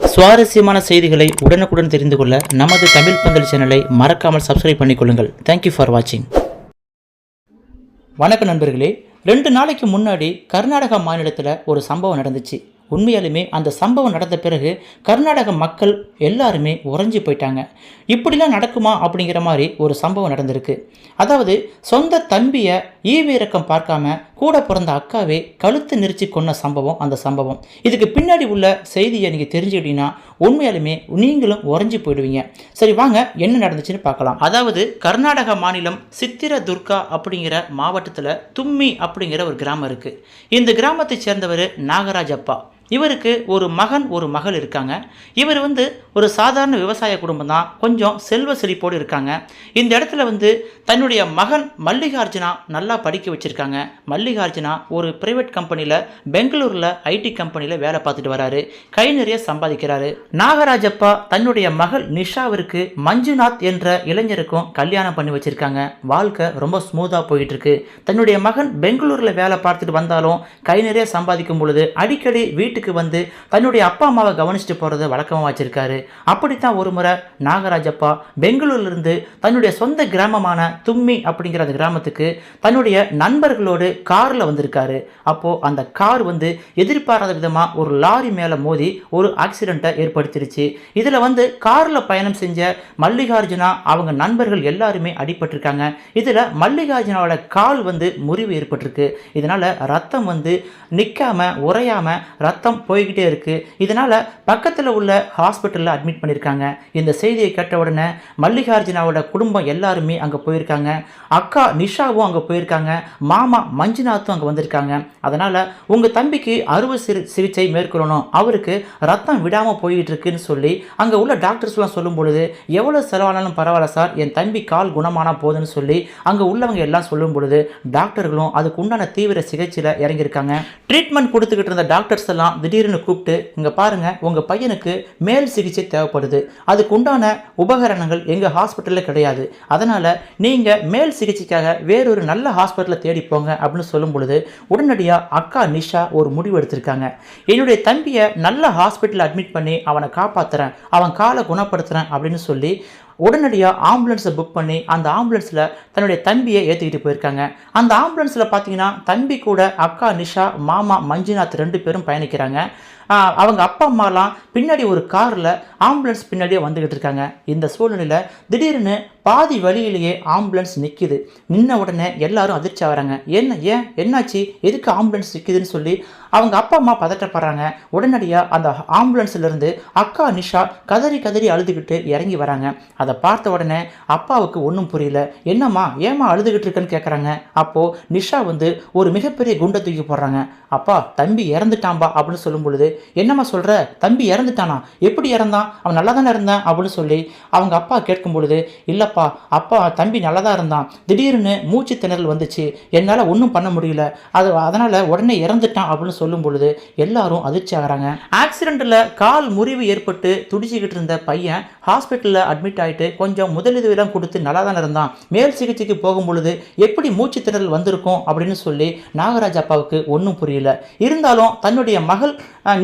சுவாரஸ்யமான செய்திகளை உடனுக்குடன் தெரிந்து கொள்ள நமது தமிழ் பந்தல் சேனலை மறக்காமல் சப்ஸ்கிரைப் பண்ணிக்கொள்ளுங்கள். தேங்க்யூ ஃபார் வாட்சிங் வணக்கம் நண்பர்களே. ரெண்டு நாளைக்கு முன்னாடி கர்நாடகா மாநிலத்தில் ஒரு சம்பவம் நடந்துச்சு. உண்மையாலுமே அந்த சம்பவம் நடந்த பிறகு கர்நாடக மக்கள் எல்லாருமே உறைஞ்சி போயிட்டாங்க. இப்படிலாம் நடக்குமா அப்படிங்கிற மாதிரி ஒரு சம்பவம் நடந்திருக்கு. அதாவது சொந்த தம்பியை ஈவிரக்கம் பார்க்காம கூட பிறந்த அக்காவே கழுத்து நெரிச்சு கொன்ன சம்பவம் அந்த சம்பவம். இதுக்கு பின்னாடி உள்ள செய்தியை நீங்கள் தெரிஞ்சுக்கிட்டீங்கன்னா உண்மையாலுமே நீங்களும் உறைஞ்சி போயிடுவீங்க. சரி வாங்க என்ன நடந்துச்சுன்னு பார்க்கலாம். அதாவது கர்நாடக மாநிலம் சித்திர துர்கா அப்படிங்கிற மாவட்டத்தில் தும்மி அப்படிங்கிற ஒரு கிராமம் இருக்குது இந்த கிராமத்தை சேர்ந்தவர் நாகராஜ் அப்பா இவருக்கு ஒரு மகன் ஒரு மகள் இருக்காங்க. இவர் வந்து ஒரு சாதாரண விவசாய குடும்பம் தான். கொஞ்சம் செல்வ செழிப்போடு இருக்காங்க. இந்த இடத்துல வந்து தன்னுடைய மகன் மல்லிகார்ஜுனா நல்லா படிக்க வச்சுருக்காங்க. மல்லிகார்ஜுனா ஒரு ப்ரைவேட் கம்பெனியில் பெங்களூரில் ஐடி கம்பெனியில் வேலை பார்த்துட்டு வராரு. கை நிறைய சம்பாதிக்கிறாரு. நாகராஜப்பா தன்னுடைய மகள் நிஷாவிற்கு மஞ்சுநாத் என்ற இளைஞருக்கும் கல்யாணம் பண்ணி வச்சுருக்காங்க. வாழ்க்கை ரொம்ப ஸ்மூத்தாக போயிட்டு இருக்கு தன்னுடைய மகன் பெங்களூரில் வேலை பார்த்துட்டு வந்தாலும் கை நிறைய சம்பாதிக்கும் பொழுது அடிக்கடி வீட்டு வீட்டுக்கு வந்து தன்னுடைய அப்பா அம்மாவை கவனிச்சுட்டு போகிறது வழக்கமாக வச்சிருக்காரு. அப்படித்தான் ஒரு முறை நாகராஜப்பா பெங்களூர்லேருந்து தன்னுடைய சொந்த கிராமமான தும்மி அப்படிங்கிற அந்த கிராமத்துக்கு தன்னுடைய நண்பர்களோடு காரில் வந்திருக்காரு. அப்போது அந்த கார் வந்து எதிர்பாராத விதமாக ஒரு லாரி மேலே மோதி ஒரு ஆக்சிடெண்ட்டை ஏற்படுத்திருச்சு. இதில் வந்து காரில் பயணம் செஞ்ச மல்லிகார்ஜுனா அவங்க நண்பர்கள் எல்லாருமே அடிபட்டிருக்காங்க. இதில் மல்லிகார்ஜுனாவோட கால் வந்து முறிவு ஏற்பட்டிருக்கு. இதனால் ரத்தம் வந்து நிற்காம உறையாமல் ரத்தம் ரத்தம் போய்கிட்டே இருக்குது இதனால் பக்கத்தில் உள்ள ஹாஸ்பிட்டலில் அட்மிட் பண்ணியிருக்காங்க இந்த செய்தியை கேட்ட உடனே மல்லிகார்ஜுனாவோட குடும்பம் எல்லாருமே அங்கே போயிருக்காங்க. அக்கா நிஷாவும் அங்கே போயிருக்காங்க. மாமா மஞ்சுநாத்தும் அங்கே வந்திருக்காங்க. அதனால் உங்கள் தம்பிக்கு அறுவை சிறு சிகிச்சை மேற்கொள்ளணும். அவருக்கு ரத்தம் விடாமல் போயிட்டு இருக்குன்னு சொல்லி அங்கே உள்ள டாக்டர்ஸ்லாம் சொல்லும் பொழுது எவ்வளோ செலவானாலும் பரவாயில்ல சார். என் தம்பி கால் குணமானா போதுன்னு சொல்லி அங்கே உள்ளவங்க எல்லாம் சொல்லும் பொழுது டாக்டர்களும் அதுக்கு உண்டான தீவிர சிகிச்சையில் இறங்கியிருக்காங்க. ட்ரீட்மெண்ட் கொடுத்துக்கிட்டு இருந்த டாக்டர்ஸ் எல்லாம் திடீர்னு கூப்பிட்டு இங்கே பாருங்கள் உங்கள் பையனுக்கு மேல் சிகிச்சை தேவைப்படுது. அதுக்கு உண்டான உபகரணங்கள் எங்கள் ஹாஸ்பிட்டலில் கிடையாது. அதனால் நீங்கள் மேல் சிகிச்சைக்காக வேறொரு நல்ல ஹாஸ்பிட்டலை தேடி போங்க அப்படின்னு சொல்லும் பொழுது உடனடியாக அக்கா நிஷா ஒரு முடிவு எடுத்திருக்காங்க. என்னுடைய தம்பியை நல்ல ஹாஸ்பிட்டலில் அட்மிட் பண்ணி அவனை காப்பாற்றுறேன் அவன் காலை குணப்படுத்துகிறேன் அப்படின்னு சொல்லி உடனடியாக ஆம்புலன்ஸை புக் பண்ணி அந்த ஆம்புலன்ஸில் தன்னுடைய தம்பியை ஏற்றிக்கிட்டு போயிருக்காங்க. அந்த ஆம்புலன்ஸில் பார்த்தீங்கன்னா தம்பி கூட அக்கா நிஷா மாமா மஞ்சுநாத் ரெண்டு பேரும் பயணிக்கிறாங்க. அவங்க அப்பா அம்மாலாம் பின்னாடி ஒரு காரில் ஆம்புலன்ஸ் பின்னாடியே வந்துக்கிட்டு இருக்காங்க. இந்த சூழ்நிலையில் திடீர்னு பாதி வழியிலேயே ஆம்புலன்ஸ் நிற்கிது நின்ன உடனே எல்லாரும் அதிர்ச்சி ஆகிறாங்க. என்ன ஏன்? என்னாச்சு? எதுக்கு ஆம்புலன்ஸ் நிற்கிதுன்னு சொல்லி அவங்க அப்பா அம்மா பதட்டப்படுறாங்க. உடனடியாக அந்த ஆம்புலன்ஸ்லேருந்து அக்கா நிஷா கதறி கதறி அழுதுகிட்டு இறங்கி வராங்க. அதை பார்த்த உடனே அப்பாவுக்கு ஒன்றும் புரியல. என்னம்மா ஏம்மா அழுதுகிட்டு இருக்கேன்னு கேட்குறாங்க அப்போது நிஷா வந்து ஒரு மிகப்பெரிய குண்டை தூக்கி போடுறாங்க. அப்பா தம்பி இறந்துட்டான்பா அப்படின்னு சொல்லும் பொழுது என்னம்மா சொல்கிற தம்பி இறந்துட்டானா? எப்படி இறந்தான்? அவன் நல்லா தானே இருந்தான் அப்படின்னு சொல்லி அவங்க அப்பா கேட்கும் பொழுது இல்லைப்பா அப்பா தம்பி நல்லா தான் இருந்தான். திடீர்னு மூச்சு திணறல் வந்துச்சு. என்னால் ஒன்றும் பண்ண முடியல. அது அதனால் உடனே இறந்துட்டான் அப்படின்னு சொல்லும் பொழுது எல்லாரும் அதிர்ச்சி ஆகிறாங்க. ஆக்சிடெண்ட்டில் கால் முறிவு ஏற்பட்டு துடிச்சிக்கிட்டு இருந்த பையன் ஹாஸ்பிட்டலில் அட்மிட் ஆகிட்டு கொஞ்சம் முதலுதவிலாம் கொடுத்து நல்லா தான் இருந்தான். மேல் சிகிச்சைக்கு போகும் பொழுது எப்படி மூச்சு திணறல் வந்திருக்கும் அப்படின்னு சொல்லி நாகராஜ் அப்பாவுக்கு ஒன்றும் புரியல. இருந்தாலும் தன்னுடைய மகள்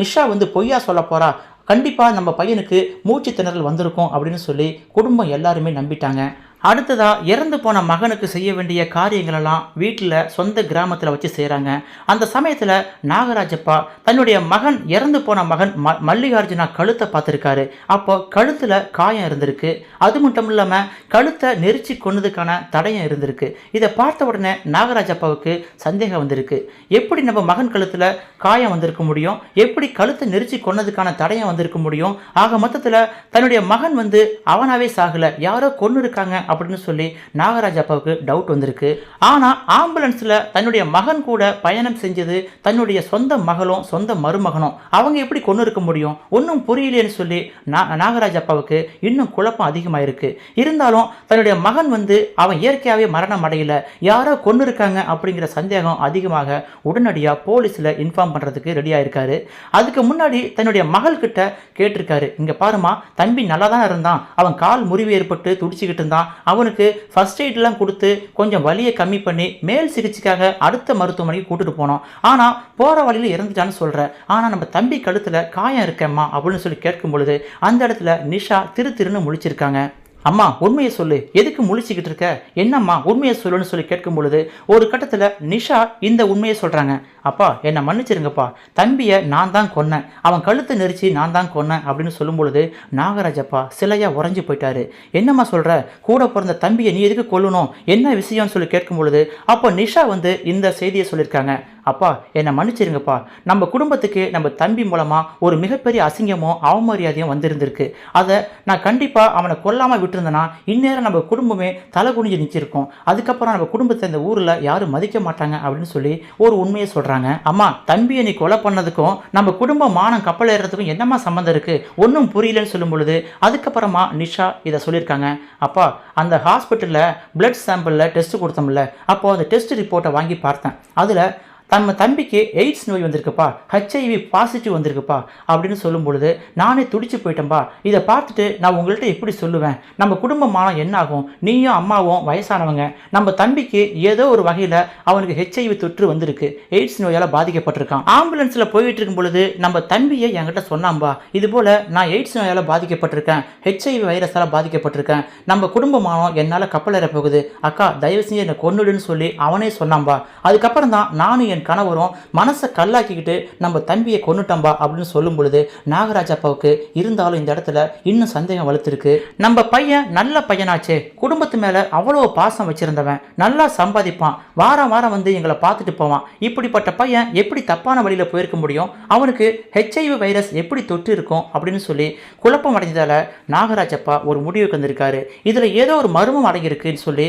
நிஷா வந்து பொய்யா சொல்ல போகிறா கண்டிப்பாக நம்ம பையனுக்கு மூச்சு திணறல் வந்திருக்கும் அப்படின்னு சொல்லி குடும்பம் எல்லாருமே நம்பிட்டாங்க. அடுத்ததா இறந்து போன மகனுக்கு செய்ய வேண்டிய காரியங்களெல்லாம் வீட்டில் சொந்த கிராமத்தில் வச்சு செய்கிறாங்க அந்த சமயத்தில் நாகராஜப்பா தன்னுடைய மகன் இறந்து போன மகன் ம மல்லிகார்ஜுனா கழுத்தை பார்த்துருக்காரு. அப்போ கழுத்தில் காயம் இருந்திருக்கு. அது மட்டும் இல்லாமல் கழுத்தை நெரிச்சு கொன்னதுக்கான தடயம் இருந்திருக்கு. இதை பார்த்த உடனே நாகராஜப்பாவுக்கு சந்தேகம் வந்திருக்கு. எப்படி நம்ம மகன் கழுத்தில் காயம் வந்திருக்க முடியும்? எப்படி கழுத்தை நெரிச்சு கொன்னதுக்கான தடயம் வந்திருக்க முடியும்? ஆக மொத்தத்தில் தன்னுடைய மகன் வந்து அவனாவே சாகலை. யாரோ கொண்டு இருக்காங்க அப்படின்னு சொல்லி நாகராஜ் அப்பாவுக்கு டவுட் வந்திருக்கு. ஆனால் ஆம்புலன்ஸில் தன்னுடைய மகன் கூட பயணம் செஞ்சது தன்னுடைய சொந்த மகளும் சொந்த மருமகனும். அவங்க எப்படி கொண்டு இருக்க முடியும்? ஒன்றும் புரியலையேன்னு சொல்லி நா நாகராஜ் அப்பாவுக்கு இன்னும் குழப்பம் அதிகமாயிருக்கு. இருந்தாலும் தன்னுடைய மகன் வந்து அவன் இயற்கையாகவே மரணம் அடையல. யாரோ கொண்டு இருக்காங்க அப்படிங்கிற சந்தேகம் அதிகமாக உடனடியாக போலீஸில் இன்ஃபார்ம் பண்ணுறதுக்கு ரெடி ஆயிருக்காரு. அதுக்கு முன்னாடி தன்னுடைய மகள்கிட்ட கேட்டிருக்காரு. இங்கே பாருமா தம்பி நல்லா தான் இருந்தான். அவன் கால் முறிவு ஏற்பட்டு துடிச்சிக்கிட்டு இருந்தான். அவனுக்கு ஃபர்ஸ்ட் எய்ட்லாம் கொடுத்து கொஞ்சம் வலியை கம்மி பண்ணி மேல் சிகிச்சைக்காக அடுத்த மருத்துவமனைக்கு கூட்டிட்டு போனோம். ஆனால் போகிற வழியில் இறந்துட்டான்னு சொல்கிறேன் ஆனால் நம்ம தம்பி கழுத்தில் காயம் இருக்கேம்மா அப்படின்னு சொல்லி கேட்கும் பொழுது அந்த இடத்துல நிஷா திரு திருன்னு முழிச்சிருக்காங்க. அம்மா உண்மையை சொல்லு. எதுக்கு முழிச்சுக்கிட்டு இருக்க? என்னம்மா உண்மையை சொல்லுன்னு சொல்லி கேட்கும் பொழுது ஒரு கட்டத்தில் நிஷா இந்த உண்மையை சொல்கிறாங்க அப்பா என்னை மன்னிச்சிருங்கப்பா. தம்பியை நான் தான் கொன்னேன். அவன் கழுத்தை நெரிச்சு நான் தான் கொன்னேன் அப்படின்னு சொல்லும் பொழுது நாகராஜப்பா சிலையாக உறைஞ்சு போயிட்டாரு. என்னம்மா சொல்கிற கூட பிறந்த தம்பியை நீ எதுக்கு கொல்லணும்? என்ன விஷயம்னு சொல்லி கேட்கும் பொழுது அப்போ நிஷா வந்து இந்த செய்தியை சொல்லியிருக்காங்க. அப்பா என்னை மன்னிச்சிருங்கப்பா. நம்ம குடும்பத்துக்கு நம்ம தம்பி மூலமாக ஒரு மிகப்பெரிய அசிங்கமோ அவமரியாதையும் வந்திருந்திருக்கு. அதை நான் கண்டிப்பாக அவனை கொல்லாமல் விட்டுருந்தேன்னா இந்நேரம் நம்ம குடும்பமே தலை குனிஞ்சு நிற்கிருக்கோம் அதுக்கப்புறம் நம்ம குடும்பத்தை இந்த ஊரில் யாரும் மதிக்க மாட்டாங்க அப்படின்னு சொல்லி ஒரு உண்மையை சொல்கிறாங்க அம்மா தம்பியை நீ கொலை பண்ணதுக்கும் நம்ம குடும்ப மானம் கப்பல் ஏறுறதுக்கும் என்னம்மா சம்மந்தம் இருக்குது ஒன்றும் புரியலன்னு சொல்லும் பொழுது அதுக்கப்புறமா நிஷா இதை சொல்லியிருக்காங்க. அப்பா அந்த ஹாஸ்பிட்டலில் பிளட் சாம்பிளில் டெஸ்ட் கொடுத்தோம்ல அப்போ அந்த டெஸ்ட் ரிப்போர்ட்டை வாங்கி பார்த்தேன். அதில் நம்ம தம்பிக்கு எய்ட்ஸ் நோய் வந்திருக்குப்பா ஹெச்ஐவி பாசிட்டிவ் வந்திருக்குப்பா அப்படின்னு சொல்லும் பொழுது நானே துடிச்சு போயிட்டேன்பா. இதை பார்த்துட்டு நான் உங்கள்கிட்ட எப்படி சொல்லுவேன்? நம்ம குடும்பமானம் என்ன ஆகும் நீயும் அம்மாவும் வயசானவங்க. நம்ம தம்பிக்கு ஏதோ ஒரு வகையில் அவனுக்கு ஹெச்ஐவி தொற்று வந்திருக்கு. எய்ட்ஸ் நோயால் பாதிக்கப்பட்டிருக்கான். ஆம்புலன்ஸில் போயிட்டு இருக்கும் பொழுது நம்ம தம்பியை என்கிட்ட சொன்னாம்பா இது போல் நான் எய்ட்ஸ் நோயால் பாதிக்கப்பட்டிருக்கேன். ஹெச்ஐவி வைரஸால் பாதிக்கப்பட்டிருக்கேன். நம்ம குடும்பமானம் என்னால் கப்பல் போகுது. அக்கா தயவு செஞ்சு என்னை கொன்னுடுன்னு சொல்லி அவனே சொன்னாம்பா அதுக்கப்புறம் தான் நானும் என் கணவரும் மனசை கல்லாக்கிக்கிட்டு நம்ம தம்பியை கொன்னுட்டோம்பா அப்படின்னு சொல்லும் பொழுது நாகராஜப்பாவுக்கு இருந்தாலும் இந்த இடத்துல இன்னும் சந்தேகம் வளர்த்துருக்கு. நம்ம பையன் நல்ல பையனாச்சே. குடும்பத்து மேலே அவ்வளோ பாசம் வச்சிருந்தவன். நல்லா சம்பாதிப்பான். வாரம் வாரம் வந்து எங்களை பார்த்துட்டு போவான். இப்படிப்பட்ட பையன் எப்படி தப்பான வழியில் போயிருக்க முடியும்? அவனுக்கு ஹெச்ஐவி வைரஸ் எப்படி தொற்று இருக்கும்? அப்படின்னு சொல்லி குழப்பம் அடைஞ்சதால நாகராஜப்பா ஒரு முடிவுக்கு வந்திருக்காரு. இதில் ஏதோ ஒரு மர்மம் அடங்கியிருக்குன்னு சொல்லி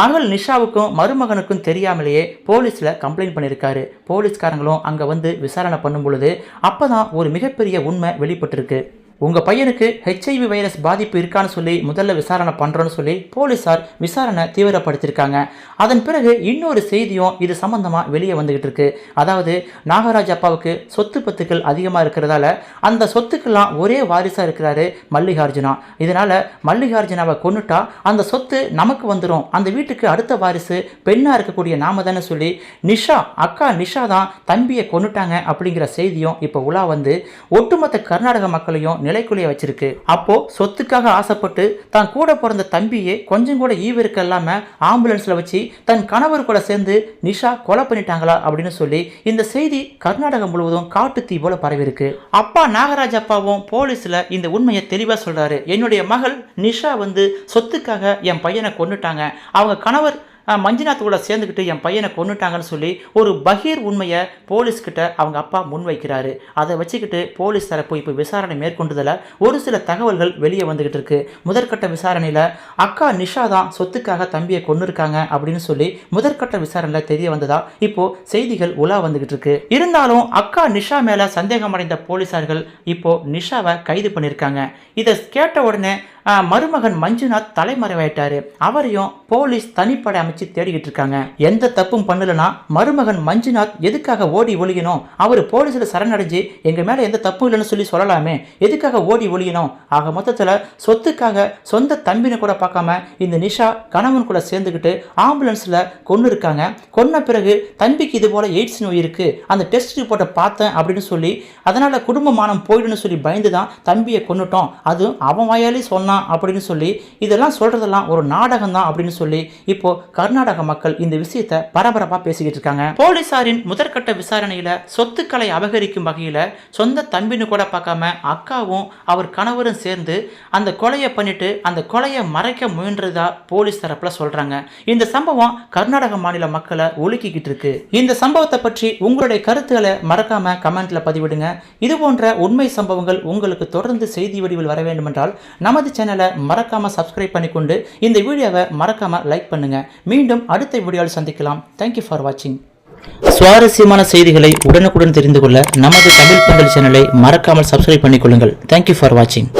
மகள் நிஷாவுக்கும் மருமகனுக்கும் தெரியாமலேயே போலீஸில் கம்ப்ளைண்ட் பண்ணியிருக்காரு. போலீஸ்காரங்களும் அங்கே வந்து விசாரணை பண்ணும் பொழுது அப்போ தான் ஒரு மிகப்பெரிய உண்மை வெளிப்பட்டிருக்கு. உங்கள் பையனுக்கு ஹெச்ஐவி வைரஸ் பாதிப்பு இருக்கான்னு சொல்லி முதல்ல விசாரணை பண்ணுறோன்னு சொல்லி போலீஸார் விசாரணை தீவிரப்படுத்தியிருக்காங்க. அதன் பிறகு இன்னொரு செய்தியும் இது சம்பந்தமாக வெளியே வந்துகிட்டு இருக்கு. அதாவது நாகராஜ் அப்பாவுக்கு சொத்து பத்துக்கள் அதிகமாக இருக்கிறதால அந்த சொத்துக்கெல்லாம் ஒரே வாரிசாக இருக்கிறாரு மல்லிகார்ஜுனா. இதனால் மல்லிகார்ஜுனாவை கொன்னுட்டா அந்த சொத்து நமக்கு வந்துடும் அந்த வீட்டுக்கு அடுத்த வாரிசு பெண்ணாக இருக்கக்கூடிய நாம தானே சொல்லி நிஷா அக்கா நிஷா தான் தம்பியை கொன்னுட்டாங்க அப்படிங்கிற செய்தியும் இப்போ உலா வந்து. ஒட்டுமொத்த கர்நாடக மக்களையும் நிலைக்குலைய வச்சிருக்கு. அப்போ சொத்துக்காக ஆசைப்பட்டு தான் கூட பிறந்த தம்பியே கொஞ்சம் கூட ஈவிருக்க இல்லாம ஆம்புலன்ஸ்ல வச்சு தன் கணவர் கூட சேர்ந்து நிஷா கொலை பண்ணிட்டாங்களா அப்படின்னு சொல்லி இந்த செய்தி கர்நாடகம் முழுவதும் காட்டு தீ போல பரவிருக்கு அப்பா நாகராஜ் அப்பாவும் போலீஸ்ல இந்த உண்மையை தெளிவா சொல்றாரு. என்னுடைய மகள் நிஷா வந்து சொத்துக்காக என் பையனை கொண்டுட்டாங்க அவங்க கணவர் மஞ்சுநாத் கூட சேர்ந்துக்கிட்டு என் பையனை கொன்னுட்டாங்கன்னு சொல்லி ஒரு பகீர் உண்மையை போலீஸ்கிட்ட அவங்க அப்பா முன்வைக்கிறாரு. அதை வச்சுக்கிட்டு போலீஸ் தரப்பு இப்போ விசாரணை மேற்கொண்டதில் ஒரு சில தகவல்கள் வெளியே வந்துகிட்டு இருக்கு. முதற்கட்ட விசாரணையில் அக்கா நிஷா தான் சொத்துக்காக தம்பியை கொன்னுருக்காங்க அப்படின்னு சொல்லி முதற்கட்ட விசாரணையில் தெரிய வந்ததா இப்போ செய்திகள் உலா வந்துகிட்டு இருக்கு. இருந்தாலும் அக்கா நிஷா மேல சந்தேகம் அடைந்த போலீசார்கள் இப்போ நிஷாவை கைது பண்ணியிருக்காங்க. இதை கேட்ட உடனே மருமகன் மஞ்சுநாத் தலைமறைவாயிட்டாரு அவரையும் போலீஸ் தனிப்படை அமைச்சு தேடிக்கிட்டு இருக்காங்க. எந்த தப்பும் பண்ணலனா மருமகன் மஞ்சுநாத் எதுக்காக ஓடி ஒழியணும் அவர் போலீஸில் சரணடைஞ்சு எங்க மேல எந்த தப்பும் இல்லைன்னு சொல்லி சொல்லலாமே. எதுக்காக ஓடி ஒழியணும் ஆக மொத்தத்தில் சொத்துக்காக சொந்த தம்பினை கூட பார்க்காம இந்த நிஷா கணவன் கூட சேர்ந்துக்கிட்டு ஆம்புலன்ஸில் கொண்டு இருக்காங்க. கொன்ன பிறகு தம்பிக்கு இது போல எய்ட்ஸ் நோய் இருக்கு. அந்த டெஸ்ட் ரிப்போர்ட்டை பார்த்தேன் அப்படின்னு சொல்லி அதனால குடும்பமானம் போயிடுன்னு சொல்லி பயந்து தான் தம்பியை கொன்னுட்டோம். அதுவும் அவன் வாயாலே சொன்னான். தான் அப்படின்னு சொல்லி இதெல்லாம் சொல்றதெல்லாம் ஒரு நாடகம் தான் அப்படின்னு சொல்லி இப்போ கர்நாடக மக்கள் இந்த விஷயத்தை பரபரப்பா பேசிக்கிட்டு இருக்காங்க. போலீசாரின் முதற்கட்ட விசாரணையில சொத்துக்களை அபகரிக்கும் வகையில சொந்த தம்பின்னு கூட பார்க்காம அக்காவும் அவர் கணவரும் சேர்ந்து அந்த கொலையை பண்ணிட்டு அந்த கொலையை மறைக்க முயன்றதா போலீஸ் தரப்புல சொல்றாங்க. இந்த சம்பவம் கர்நாடக மாநில மக்களை ஒழுக்கிக்கிட்டு இருக்கு. இந்த சம்பவத்தை பற்றி உங்களுடைய கருத்துக்களை மறக்காம கமெண்ட்ல பதிவிடுங்க. இது போன்ற உண்மை சம்பவங்கள் உங்களுக்கு தொடர்ந்து செய்தி வடிவில் வர வேண்டும் என்றால் நமது சேனல் மறக்காம சப்ஸ்கிரைப் பண்ணிக்கொண்டு இந்த வீடியோவை மறக்காம லைக் பண்ணுங்க. மீண்டும் அடுத்த வீடியோவில் சந்திக்கலாம். தேங்க்யூ ஃபார் வாட்சிங் சுவாரஸ்யமான செய்திகளை உடனுக்குடன் தெரிந்து கொள்ள நமது தமிழ் பந்தல் சேனலை மறக்காமல் சப்ஸ்கிரைப் பண்ணிக்கொள்ளுங்கள். தேங்க்யூ ஃபார் வாட்சிங்